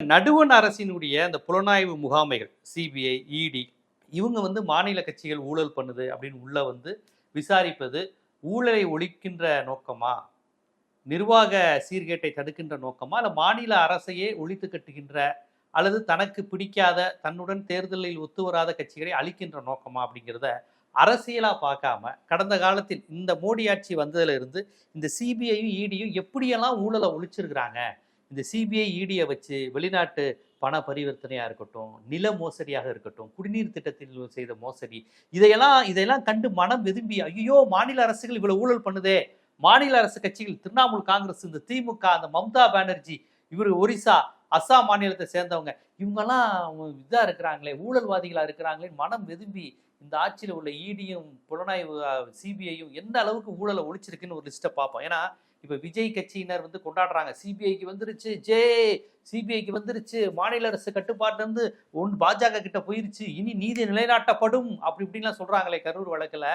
நடுவண் அரசினுடைய அந்த புலனாய்வு முகாமைகள் சிபிஐ இடி இவங்க வந்து மாநில கட்சிகள் ஊழல் பண்ணுது அப்படின்னு உள்ள வந்து விசாரிப்பது ஊழலை ஒழிக்கின்ற நோக்கமா? நிர்வாக சீர்கேட்டை தடுக்கின்ற நோக்கமா? இல்லை மாநில அரசையே ஒழித்து கட்டுகின்ற அல்லது தனக்கு பிடிக்காத தன்னுடன் தேர்தலில் ஒத்து வராத கட்சிகளை அழிக்கின்ற நோக்கமா அப்படிங்கிறத அரசியலாக பார்க்காம கடந்த காலத்தில் இந்த மோடி ஆட்சி வந்ததுல இருந்து இந்த சிபிஐயும் இடியும் எப்படியெல்லாம் ஊழலை ஒழிச்சிருக்கிறாங்க? இந்த சிபிஐ இடியை வச்சு வெளிநாட்டு பண பரிவர்த்தனையாக இருக்கட்டும் நில மோசடியாக இருக்கட்டும் குடிநீர் திட்டத்தில் செய்த மோசடி இதையெல்லாம் இதையெல்லாம் கண்டு மனம் விரும்பி ஐயோ மாநில அரசுகள் இவ்வளோ ஊழல் பண்ணுதே மாநில அரசு கட்சிகள் திரிணாமுல் காங்கிரஸ் இந்த திமுக அந்த மம்தா பானர்ஜி இவர் ஒரிசா அஸ்ஸாம் மாநிலத்தை சேர்ந்தவங்க. இவங்கெல்லாம் இதாக இருக்கிறாங்களே ஊழல்வாதிகளாக இருக்கிறாங்களே மனம் வெதும்பி இந்த ஆட்சியில் உள்ள இடியும் புலனாய்வு சிபிஐயும் எந்த அளவுக்கு ஊழலை ஒழிச்சிருக்குன்னு ஒரு லிஸ்ட்டை பார்ப்போம். ஏன்னா இப்போ விஜய் கட்சியினர் வந்து கொண்டாடுறாங்க. சிபிஐக்கு வந்துருச்சு ஜே சிபிஐக்கு வந்துருச்சு மாநில அரசு கட்டுப்பாட்டிலேருந்து ஒன்று ஒன் பாஜக கிட்ட போயிருச்சு இனி நீதி நிலைநாட்டப்படும் அப்படி இப்படின்லாம் சொல்கிறாங்களே கரூர் வழக்கில்.